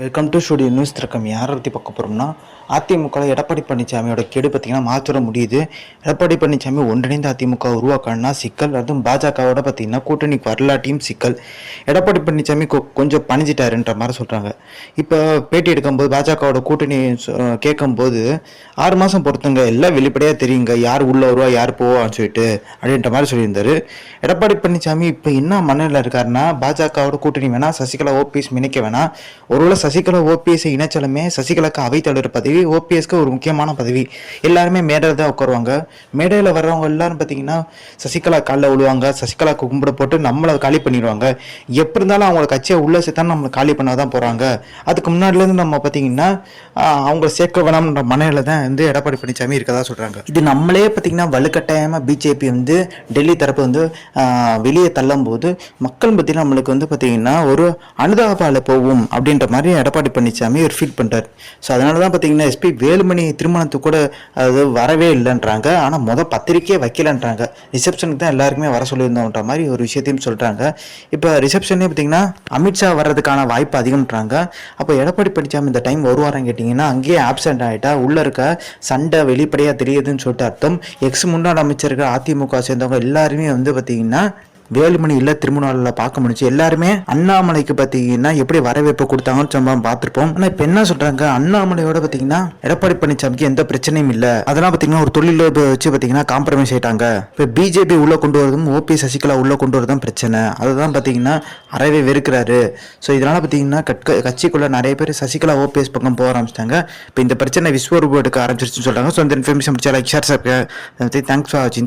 Welcome to studio news திறக்கம். யாரை பற்றி பார்க்க போகிறோம்னா அதிமுக எடப்பாடி பழனிசாமியோட கெடு பார்த்தீங்கன்னா மாற்ற முடியுது. எடப்பாடி பழனிசாமி ஒன்றிணைந்த அதிமுக உருவாக்கணும்னா சிக்கல். அதுவும் பாஜகவோட பார்த்தீங்கன்னா கூட்டணிக்கு வரலாட்டியும் சிக்கல். எடப்பாடி பழனிசாமி கொஞ்சம் பணிஞ்சிட்டாருன்ற மாதிரி சொல்கிறாங்க இப்போ பேட்டி எடுக்கும்போது பாஜகவோட கூட்டணி கேட்கும்போது ஆறு மாதம் பொறுத்துங்க எல்லாம் வெளிப்படையாக தெரியுங்க. யார் உள்ளே வருவா யார் போவான்னு சொல்லிட்டு அப்படின்ற மாதிரி சொல்லியிருந்தார். எடப்பாடி பழனிசாமி இப்போ என்ன மனநிலை இருக்காருன்னா பாஜகவோட கூட்டணி வேணாம் சசிகலா ஓபிஎஸ் இணைக்க வேணாம். ஒருவேளை சசிகலா ஓபிஎஸ் இணைச்சாலுமே சசிகலாக்கு அவைத்தலைவர் பதவி ஓபிஎஸ்க்கு ஒரு முக்கியமான பதவி. எல்லாருமே மேடையில் தான் உட்காருவாங்க. மேடையில் வர்றவங்க எல்லாரும் பார்த்தீங்கன்னா சசிகலா காலில் விழுவாங்க சசிகலாக்கு கும்பிட போட்டு நம்மளை காலி பண்ணிடுவாங்க. எப்படி இருந்தாலும் அவங்க கட்சியை உள்ள சேர்த்தா நம்மளை காலி பண்ண தான் போகிறாங்க அதுக்கு முன்னாடிலேருந்து நம்ம பார்த்தீங்கன்னா அவங்க சேர்க்க வேணாம்ன்ற மனையில் தான் வந்து எடப்பாடி பழனிசாமி இருக்கதா சொல்கிறாங்க இது நம்மளே பார்த்தீங்கன்னா வலுக்கட்டாயமாக பிஜேபி வந்து டெல்லி தரப்பு வந்து வெளியே தள்ளும் போது மக்கள் பற்றின நம்மளுக்கு வந்து பார்த்தீங்கன்னா ஒரு அனுதாபால போகும் அப்படின்ற மாதிரி எடப்பாடி பழனிசாமி ஒரு ஃபீல் பண்ணுறாரு ஸோ அதனால தான் பார்த்தீங்கன்னா எஸ்பி வேலுமணி திருமணத்துக்கு கூட அது வரவே இல்லைன்றாங்க. ஆனால் மொதல் பத்திரிக்கையே வைக்கலன்றாங்க. ரிசப்ஷனுக்கு தான் எல்லாருக்குமே வர சொல்லியிருந்தோன்ற மாதிரி ஒரு விஷயத்தையும் சொல்கிறாங்க இப்போ ரிசப்ஷனே பார்த்தீங்கன்னா அமித்ஷா வர்றதுக்கான வாய்ப்பு அதிகம்ன்றாங்க. அப்போ எடப்பாடி பழனிசாமி இந்த டைம் வருவாரான்னு கேட்டிங்கன்னா அங்கேயே ஆப்சென்ட் ஆகிட்டா உள்ளே இருக்க சண்டை வெளிப்படையாக தெரியுதுன்னு சொல்லிட்டு அர்த்தம். எக்ஸ் முன்னாள் அமைச்சர்கள் அதிமுக சேர்ந்தவங்க எல்லாருமே வந்து பார்த்தீங்கன்னா வேலுமணி இல்ல திருமணால பார்க்க முடிஞ்சு எல்லாருமே அண்ணாமலைக்கு பார்த்தீங்கன்னா எப்படி வரவேற்பு கொடுத்தாங்கன்னு நம்ம பார்த்துருப்போம். ஆனால் இப்போ என்ன சொல்றாங்க? அண்ணாமலையோட பார்த்தீங்கன்னா எடப்பாடி பழனிசாமிக்கு எந்த பிரச்சனையும் இல்லை. அதெல்லாம் பார்த்தீங்கன்னா ஒரு தொழில வச்சு பார்த்தீங்கன்னா காம்ப்ரமைஸ் ஆயிட்டாங்க. இப்போ பிஜேபி உள்ள கொண்டு வரதும் ஓபி சசிகலா உள்ள கொண்டு வரதும் பிரச்சனை. அதுதான் பார்த்தீங்கன்னா அறவே வெறுக்கிறாரு. ஸோ இதனால பார்த்தீங்கன்னா கட்சிக்குள்ள நிறைய பேர் சசிகலா ஓபிஎஸ் பக்கம் போக ஆரம்பிச்சிட்டாங்க. இப்போ இந்த பிரச்சனை விஸ்வரூபம் எடுக்க ஆரம்பிச்சிருச்சுன்னு சொல்றாங்க. ஸோ இந்த இன்ஃபர்மேஷன் முடிச்சா like share sir thanks for வாட்சிங்